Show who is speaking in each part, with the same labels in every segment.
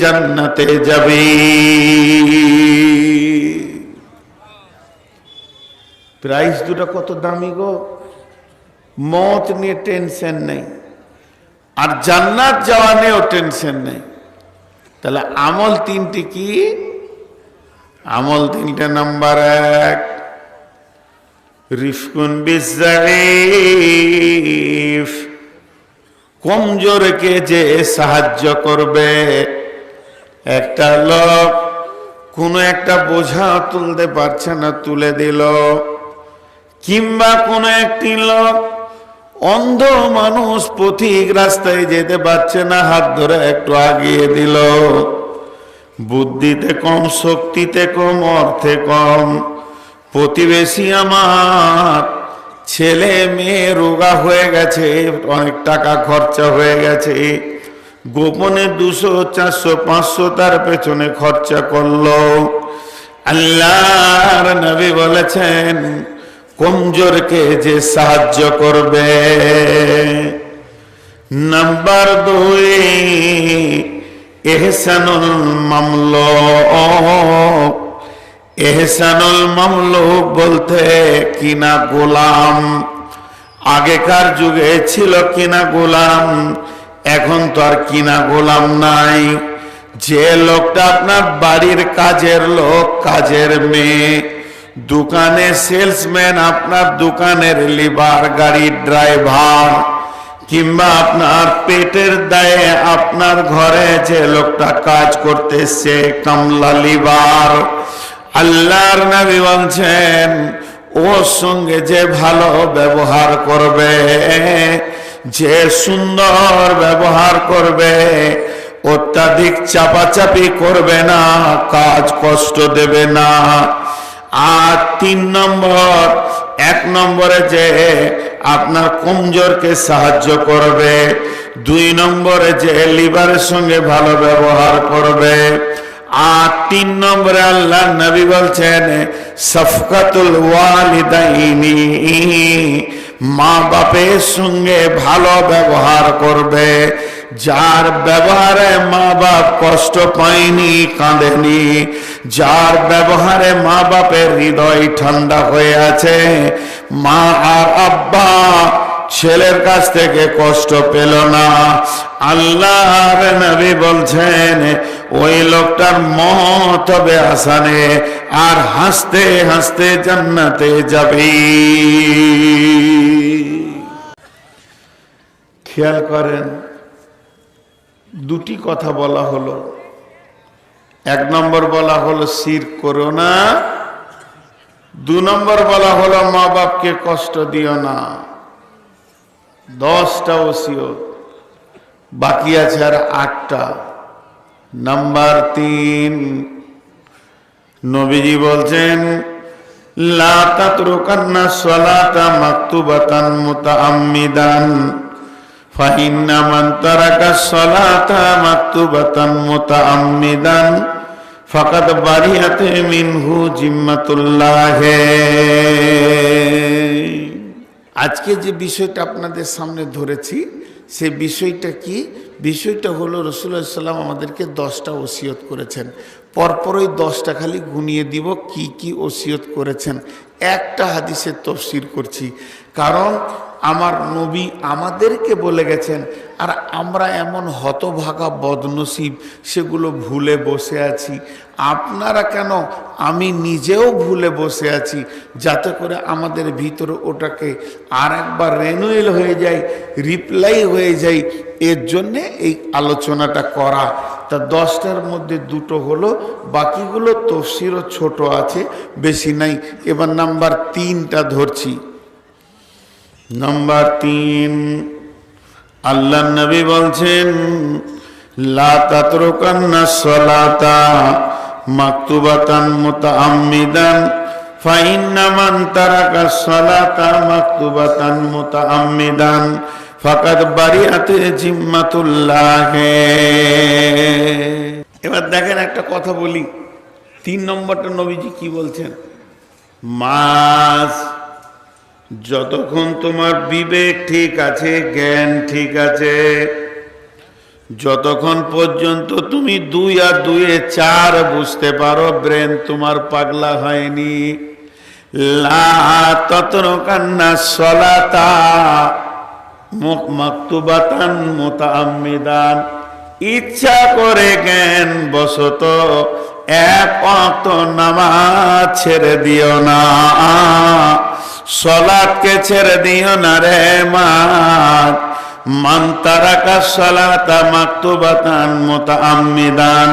Speaker 1: জান্নাতে যাবে। প্রাইস দুটো কত দামি গো? মত নিয়ে টেনশন নেই। আর জান্নাত যাওয়া নিয়েও টেনশন নেই। তাহলে আমল তিনটি কি? আমল তিনটে নাম্বার এক, রিফকুন বিজারিফ। কমজোরকে যে সাহায্য করবে? একটা লোক কোনো একটা বোঝা তুলতে পারছে না, তুলে দিল। কিংবা কোনো একটি লোক অন্ধ মানুষ পথিক রাস্তায় যেতে পারছে না, হাত ধরে একটু আগিয়ে দিল। বুদ্ধিতে কম, শক্তিতে কম, অর্থে কম। প্রতিবেশী আমার ছেলে মেয়ে রোগা হয়ে গেছে, অনেক টাকা খরচা হয়ে গেছে। গোপনে দুশো, চারশো, পাঁচশো তার পেছনে খরচা করল। আল্লাহর নবী বলেছেন, কমজোরকে যে সাহায্য করবে। নাম্বার দুই, এহসানুল মামলো। এহসানুল মামলুক বলতে, কিনা গোলাম? আগেকার যুগে ছিল কিনা গোলাম? এখন তো আর কিনা গোলাম নাই। যে লোকটা আপনার বাড়ির কাজের লোক, কাজের মেয়ে। দোকানে সেলসম্যান, আপনার দোকানের লিবার গাড়ির ড্রাইভার। কিংবা আপনার পেটের দায়ে আপনার ঘরে যে লোকটা কাজ করতেছে, কামলা লিবার আল্লাহর নবী বলছেন, ওর সঙ্গে যে ভালো ব্যবহার করবে যে সুন্দর ব্যবহার করবে, অত্যাধিক চাপাচাপি করবে না, কাজ কষ্ট দেবে না। আর তিন নম্বর, এক নম্বরে যে আপনার কমজোরকে সাহায্য করবে, দুই নম্বরে যে লিভারের সঙ্গে ভালো ব্যবহার করবে। আর তিন নম্বরে আল্লাহ নবী বলছেন, সফকাতুল ওয়ালিদাইনি মা বাপের সঙ্গে ভালো ব্যবহার করবে। যার ব্যবহারে মা বাপ কষ্ট পায়নি, কাঁদেনি। যার ব্যবহারে মা বাপের হৃদয় ঠান্ডা হয়ে আছে, মা আর আব্বা ছেলের কাছ থেকে কষ্ট পেল না। আল্লাহর নবী বলছেন, ওই লোকটার মত হবে আসানে, আর হাসতে হাসতে জান্নাতে যাবে। খেয়াল করেন, দুটি কথা বলা হলো। এক নম্বর বলা হলো, সির করো না। দু নম্বর বলা হলো, মা বাপকে কষ্ট দিও না। দশটা ওসিয়ত। বাকি আছে আর আটটা। নাম্বার তিন, নবীজি বলছেন, লা তাতরুকান্না সলাতা সলাতা বারিয়াতে মিনহু জিম্মাতুল্লাহে। আজকে যে বিষয়টা আপনাদের সামনে ধরেছি, সে বিষয়টা কি? বিষয়টা হলো রসুল্লাহ সাল্লাম আমাদেরকে দশটা ওসিয়ত করেছেন। পরপরই দশটা খালি গুনিয়ে দিব কি কি ওসিয়ত করেছেন। একটা হাদিসের তফসির করছি। কারণ আমার নবী আমাদেরকে বলে গেছেন, আর আমরা এমন হতভাগা বদনসিব, সেগুলো ভুলে বসে আছি। আপনারা কেন আমি নিজেও ভুলে বসে আছি? যাতে করে আমাদের ভিতরে ওটাকে আর একবার রেনুয়েল হয়ে যায়, রিপ্লাই হয়ে যায়। এর জন্যে এই আলোচনাটা করা। তা দশটার মধ্যে দুটো হলো, বাকিগুলো তফসিরও ছোট আছে, বেশি নাই। এবার নাম্বার তিনটা ধরছি। নাম্বার তিন। আল্লাহ নবী বলছেন, লা তাতরুকান্না সলাতা মাকতুবাতান মুতাআম্মিদান ফাইন্না মান তারাকা সলাতা মাকতুবাতান মুতাআম্মিদান, ফাকাদ বারিয়াতে জিম্মাতুল্লাহ। এবার দেখেন একটা কথা বলি। তিন নম্বরটা নবীজি কি বলছেন? মাছ যতক্ষণ তোমার বিবেক ঠিক আছে, জ্ঞান ঠিক আছে, যতক্ষণ পর্যন্ত তুমি দুই আর দুয়ে চার বুঝতে পারো, ব্রেন তোমার পাগলা হয়নি। ততরকান্না সলাতা মুখ মাকতুবাতান মোতামিদান ইচ্ছা করে জ্ঞান বসত, এক অত নামাজ ছেড়ে দিও না। সলাদকে ছেড়ে দিও না রে মা। মান তারাকা সালাতা মাকতুবাতান মুতাআম্মিদান।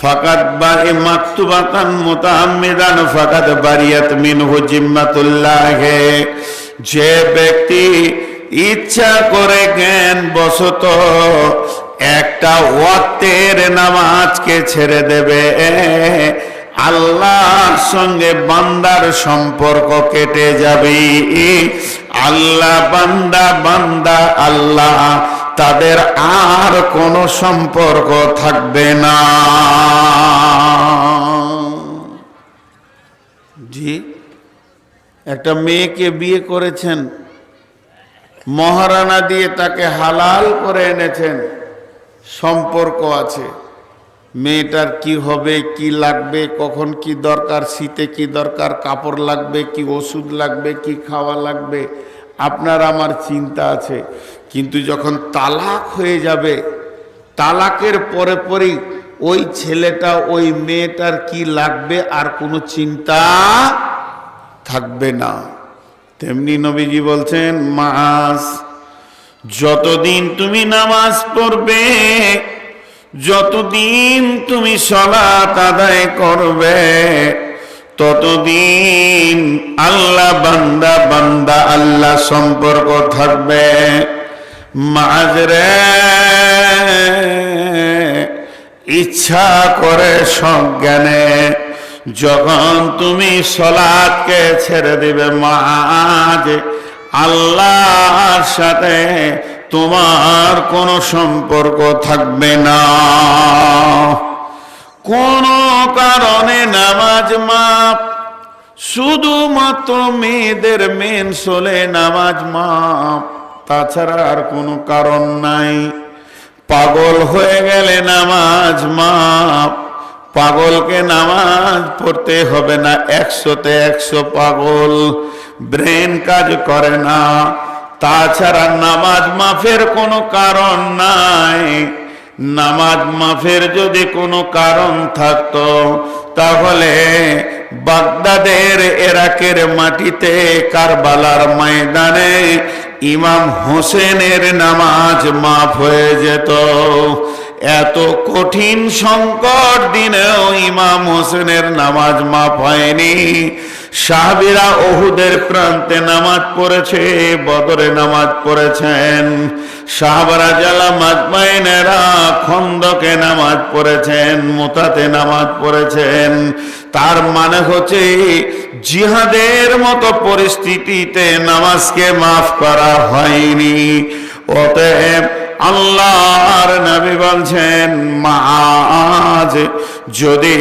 Speaker 1: ফাকাত বারি মাকতুবাতান মুতাআম্মিদান ফাকাত বারিয়াত মিনহু জিম্মাতুল্লাহ। যে ব্যক্তি ইচ্ছা করে জ্ঞান বসত, একটা ওয়াক্তের নামাজকে ছেড়ে দেবে। আল্লাহর সঙ্গে বান্দার সম্পর্ক কেটে যাবে। আল্লাহ বান্দা বান্দা, আল্লাহ, তাদের আর কোনো সম্পর্ক থাকবে না। জি, একটা মেয়েকে বিয়ে করেছেন, মহারানা দিয়ে তাকে হালাল করে এনেছেন, সম্পর্ক আছে। মেয়েটার কি হবে, কি লাগবে, কখন কি দরকার, শীতে কি দরকার, কাপড় লাগবে, কি ওষুধ লাগবে, কি খাওয়া লাগবে, আপনার আমার চিন্তা আছে। কিন্তু যখন তালাক হয়ে যাবে, তালাকের পরে পরেই ওই ছেলেটা, ওই মেয়েটার কি লাগবে আর কোনো চিন্তা থাকবে না। তেমনি নবীজি বলছেন, মাস, যতদিন তুমি নামাজ পড়বে যতদিন তুমি সলাত আদায় করবে, ততদিন আল্লাহ বান্দা বান্দা আল্লাহ সম্পর্ক থাকবে। মাঝরে ইচ্ছা করে সজ্ঞানে যখন তুমি সলাদকে ছেড়ে দিবে, মাঝ আল্লাহর সাথে তোমার কোনো সম্পর্ক থাকবে না। কোন কারণে নামাজ মাপ শুধুমাত্র মেয়েদের মেন সোলে নামাজ মাপ তাছাড়া আর কোনো কারণ নাই। পাগল হয়ে গেলে নামাজ মাপ পাগলকে নামাজ পড়তে হবে না, একশোতে একশো পাগল, ব্রেন কাজ করে না। তাছাড়া নামাজ মাফের কোনো কারণ নাই। নামাজ মাফের যদি কোনো কারণ থাকতো, তাহলে বাগদাদের এরাকের মাটিতে কারবালার ময়দানে ইমাম হোসেনের নামাজ মাফ হয়ে যেত। এত কঠিন সংকট দিনেও ইমাম হোসেনের নামাজ মাফ হয়নি। সাহাবিরা ওহুদের প্রান্তে নামাজ পড়েছে, বদরে নামাজ পড়েছেন। সাহাবারা জালা মাজমাইনেরা খন্দকে নামাজ পড়েছেন, মোতাতে নামাজ পড়েছেন, তার মানে হচ্ছে জিহাদের মতো পরিস্থিতিতে নামাজকে মাফ করা হয়নি। অতএব আল্লাহর নবী বলছেন মাজ যদি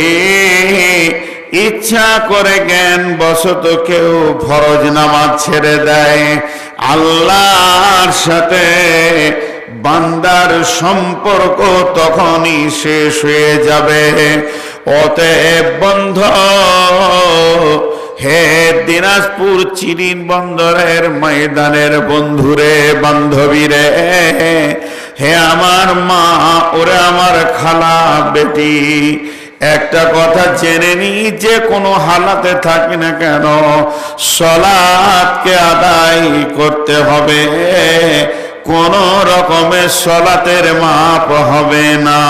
Speaker 1: ইচ্ছা করে জ্ঞান বশত কেউ ফরজ নামাজ ছেড়ে দেয়। আল্লাহর সাথে বান্দার সম্পর্ক তখনই শেষ হয়ে যাবে। অতএব বন্ধ, হে দিনাজপুর চিরিন বন্দরের ময়দানের বন্ধুরে, বান্ধবীরে, হে আমার মা, ওরে আমার খালা, বেটি একটা কথা জেনে নি, যে কোনো হালাতে থাকি না কেন, সলাৎকে আদায় করতে হবে। কোন রকমের সলাতের মাপ হবে না।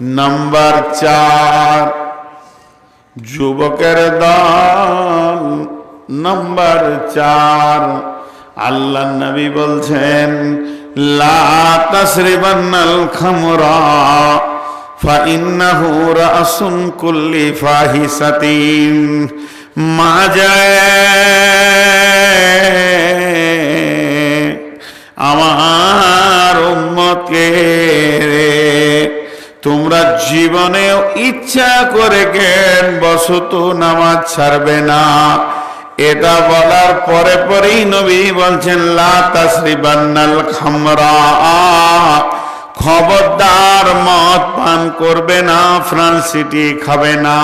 Speaker 1: নাম্বার চার, যুবকের দল। নাম্বার চার, আল্লাহ নবী বলছেন লা তাসরিবান্নাল খামরা فإنه رأس كل فاحشة মা যায় আমার উম্মতকে তোমরা জীবনেও ইচ্ছা করে জ্ঞান বসত নামাজ ছাড়বে না এটা বলার পরে পরেই নবী বলছেন, লা তাসরিবান্নাল খামরা। খবরদার মদ পান করবে না ফ্রান্সিটি খাবে না।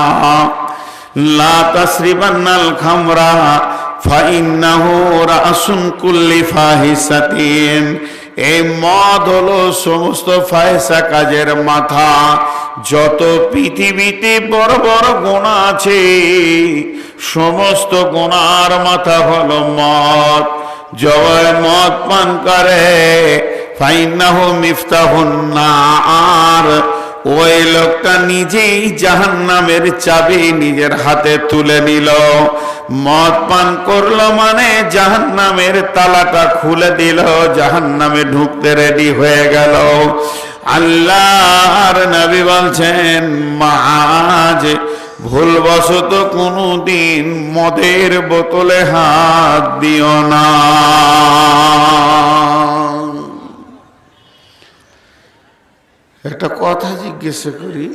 Speaker 1: লা তাসরিবান্নাল খামরা এই মদ হলো সমস্ত কাজের মাথা। যত পৃথিবীতে বড় বড় গোনা আছে সমস্ত গোনার মাথা হলো মদ। জয় মদ পান করে ফাইনাহ মিফতাহুন না আর ওই লোকটা নিজেই জাহান নামের চাবি নিজের হাতে তুলে নিল। মদ পান করল মানে জাহান নামের তালাটা খুলে দিল জাহান নামে ঢুকতে রেডি হয়ে গেল। আল্লাহর নবী বলছেন মাজ ভুলবশত কোনো দিন মদের বোতলে হাত দিও না। একটা কথা জিজ্ঞেস করি,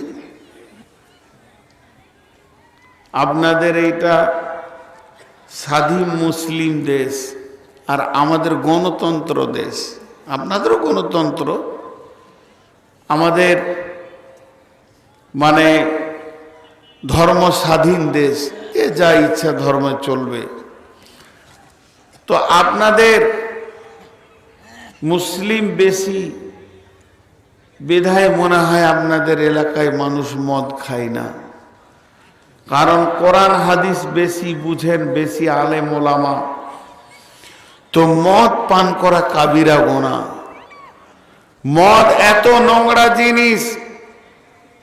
Speaker 1: আপনাদের এইটা স্বাধীন মুসলিম দেশ আর আমাদের গণতন্ত্র দেশ, আপনাদেরও গণতন্ত্র? আমাদের মানে ধর্ম স্বাধীন দেশ, এ যা ইচ্ছা ধর্ম চলবে। তো আপনাদের মুসলিম বেশি বিধায় মনে হয় আপনাদের এলাকায় মানুষ মদ খায় না। কারণ কোরআন হাদিস বেশি বুঝেন, বেশি আলেম ওলামা। তো মদ পান করা কাবিরা গোনা। মদ এত নোংরা জিনিস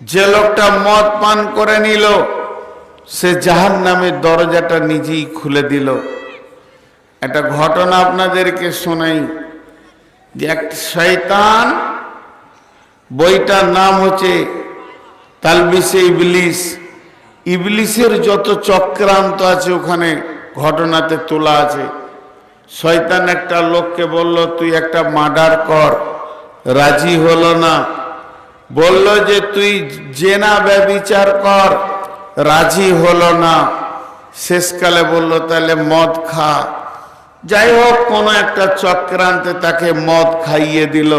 Speaker 1: যে লোকটা মদ পান করে নিল, সে জাহান নামের দরজাটা নিজেই খুলে দিল। একটা ঘটনা আপনাদেরকে শোনাই, যে এক শয়তান, বইটার নাম হচ্ছে তালবিসে ইবলিস। ইবলিসের যত চক্রান্ত আছে ওখানে ঘটনাতে তোলা আছে। শয়তান একটা লোককে বলল, তুই একটা মার্ডার কর, রাজি হলো না। বলল যে, তুই জেনা ব্যবিচার কর। রাজি হলো না। শেষকালে বলল, তাহলে মদ খা। যাই হোক, কোনো একটা চক্রান্তে তাকে মদ খাইয়ে দিল।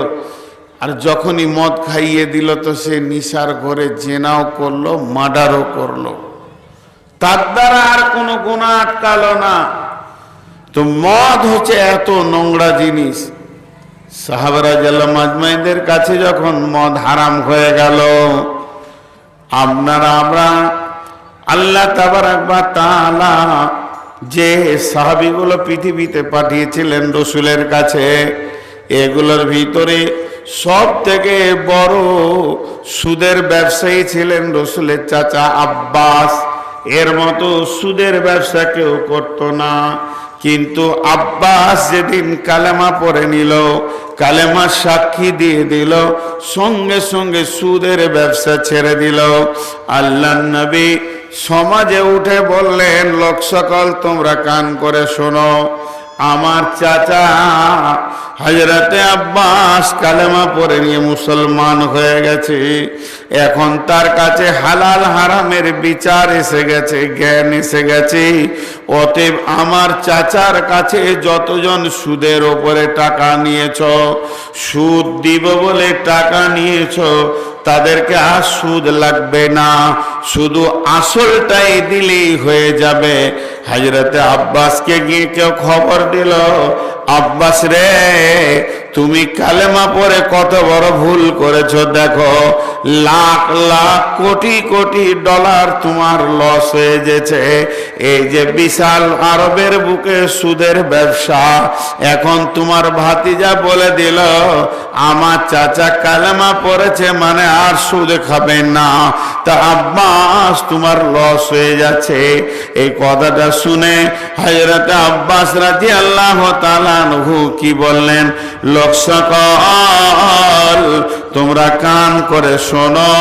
Speaker 1: আর যখনই মদ খাইয়ে দিল, তো সে নিশার ঘরে জেনাও করল, মার্ডারও করল। তার দ্বারা আর কোনো গুণা আটকালো না। তো মদ হচ্ছে এত নোংরা জিনিস। সাহাবারা জাল্লা মাজমাইদের কাছে যখন মদ হারাম হয়ে গেল, আপনারা, আমরা আল্লাহ তাআলা যে সাহাবিগুলো পৃথিবীতে পাঠিয়েছিলেন রসুলের কাছে, এগুলোর ভিতরে সব থেকে বড় সুদের ব্যবসায়ী ছিলেন রসুলের চাচা আব্বাস। এর মতো সুদের ব্যবসা কেউ করতো না। কিন্তু আব্বাস যেদিন কালেমা পরে নিল, কালেমা সাক্ষী দিয়ে দিল, সঙ্গে সঙ্গে সুদের ব্যবসা ছেড়ে দিল। আল্লাহ নবী সমাজে উঠে বললেন, লোক সকল, তোমরা কান করে শোনো। আমার চাচা হাজরাতে আব্বাস কালেমা পরে নিয়ে মুসলমান হয়ে গেছে। এখন তার কাছে হালাল হারামের বিচার এসে গেছে, জ্ঞান এসে গেছে। অতএব আমার চাচার কাছে যতজন সুদের ওপরে টাকা নিয়েছ, সুদ দিব বলে টাকা নিয়েছ তাদেরকে আর সুদ লাগবে না। শুধু আসলটাই দিলেই হয়ে যাবে। হাজরতে আব্বাসকে গিয়ে কেউ খবর দিল, আব্বাস রে তুমি কালেমা পরে কত বড় ভুল করেছ, দেখো। লাখ লাখ কোটি কোটি ডলার তোমার লস হয়ে গেছে। এই যে বিশাল আরবের বুকে সুদের ব্যবসা, এখন তোমার ভাতিজা বলে দিল, আমার চাচা কালেমা পড়েছে মানে আর সুদ খাবে না। তা আব্বাস, তোমার লস হয়ে যাচ্ছে। এই কথাটা শুনে হাজরতে আব্বাস রাজি আল্লাহ তালানহু কি বললেন লোক সকল তোমরা কান করে শোনো,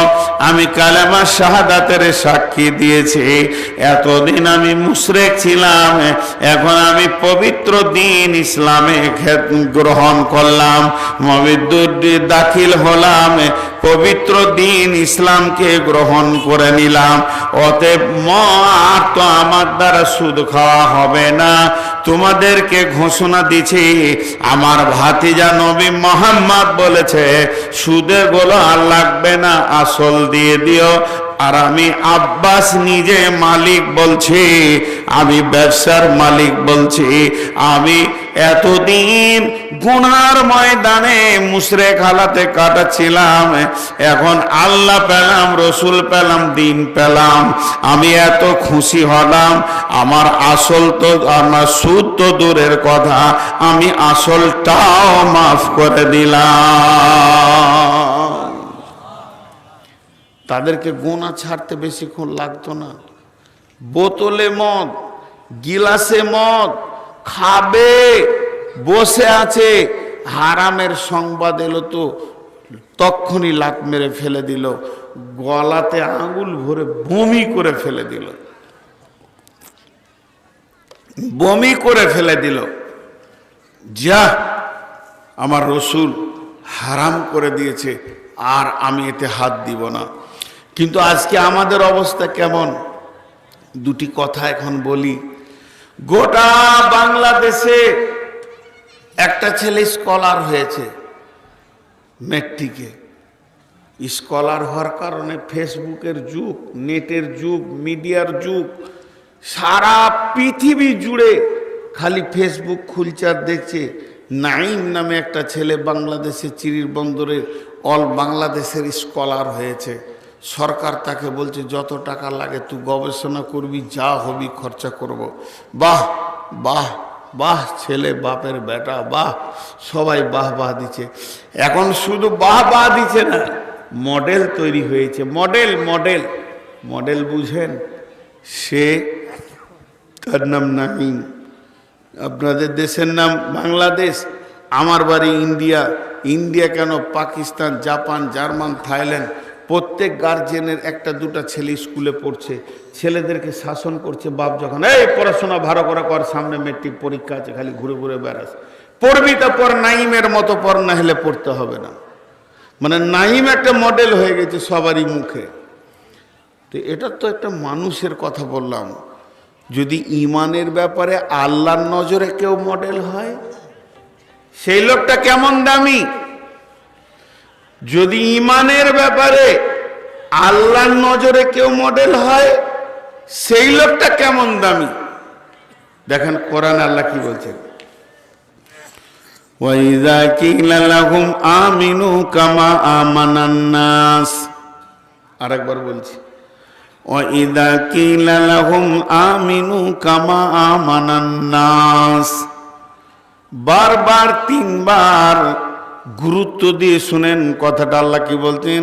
Speaker 1: আমি কালেমা শাহাদাতের সাক্ষী দিয়েছি। এতদিন আমি মুশরেক ছিলাম, এখন আমি পবিত্র দিন ইসলামে গ্রহণ করলাম মবিদ্যুৎ দাখিল হলাম
Speaker 2: পবিত্র দিন ইসলামকে গ্রহণ করে নিলাম। অতএব আর তো আমার দ্বারা সুদ খাওয়া হবে না। তোমাদেরকে ঘোষণা দিছি, আমার ভাতিজা নবী মোহাম্মদ বলেছে, সুদে গোলা লাগবে না, আসল দিয়ে দিও। আর আমি আব্বাস নিজে মালিক বলছি, আমি ব্যবসার মালিক বলছি, আমি এতদিন গুনার ময়দানে মুসরে খালাতে কাটাচ্ছিলাম, এখন আল্লাহ পেলাম, রসুল পেলাম, দিন পেলাম, আমি এত খুশি হলাম, আমার আসল তো, আমার সুদ তো দূরের কথা, আমি আসলটাও মাফ করে দিলাম।
Speaker 1: তাদেরকে গোনা ছাড়তে বেশিক্ষণ লাগতো না। বোতলে মদ, গিলাসে মদ, খাবে, বসে আছে, হারামের সংবাদ এলো তো তখনই লাত মেরে ফেলে দিল, গলাতে আঙুল ভরে বমি করে ফেলে দিল। বমি করে ফেলে দিল। যা, আমার রসুল হারাম করে দিয়েছে, আর আমি এতে হাত দিব না। কিন্তু আজকে আমাদের অবস্থা কেমন? দুটি কথা এখন বলি। গোটা বাংলাদেশে একটা ছেলে স্কলার হয়েছে মেট্রিকে। স্কলার হওয়ার কারণে ফেসবুকের যুগ, নেটের যুগ, মিডিয়ার যুগ, সারা পৃথিবী জুড়ে খালি ফেসবুক খুলছে আর দেখছে নাইম নামে একটা ছেলে বাংলাদেশের চিরির বন্দরের অল বাংলাদেশের স্কলার হয়েছে। সরকার তাকে বলছে, যত টাকা লাগে তুই গবেষণা করবি, যা হবি খরচা করব। বাহ বাহ বাহ, ছেলে বাপের বেটা, বাহ, সবাই বাহ বাহ দিচ্ছে। এখন শুধু বাহ বাহ দিচ্ছে না, মডেল তৈরি হয়েছে। মডেল মডেল মডেল বুঝেন, সে তার নাম নাইম আপনাদের দেশের নাম বাংলাদেশ, আমার বাড়ি ইন্ডিয়া। ইন্ডিয়া কেন? পাকিস্তান, জাপান, জার্মান, থাইল্যান্ড প্রত্যেক গার্জেনের একটা দুটা ছেলে স্কুলে পড়ছে, ছেলেদেরকে শাসন করছে, বাপ যখন, এই পড়াশোনা ভালো করে কর, সামনে মেট্রিক পরীক্ষা আছে, খালি ঘুরে ঘুরে বেড়াস। পড়বি তো পর নাইমের মতো পর না হলে পড়তে হবে না। মানে নাইম একটা মডেল হয়ে গেছে সবারই মুখে। তো এটা তো একটা মানুষের কথা বললাম। যদি ইমানের ব্যাপারে আল্লাহর নজরে কেউ মডেল হয়, সেই লোকটা কেমন দামি? যদি ইমানের ব্যাপারে আল্লাহর নজরে কেউ মডেল হয়, সেই লোকটা কেমন দামি? দেখেন কোরআন আল্লাহ কি বলছেন? কিলা লাহুম আমিনু কামা আমানান নাস। আরেকবার বলছি। ওয়াইদা কিলা লাহুম আমিনু কামা আমানান নাস। বারবার তিনবার গুরুত্ব দিয়ে শুনেন কথাটা আল্লাহ কি বলতেন?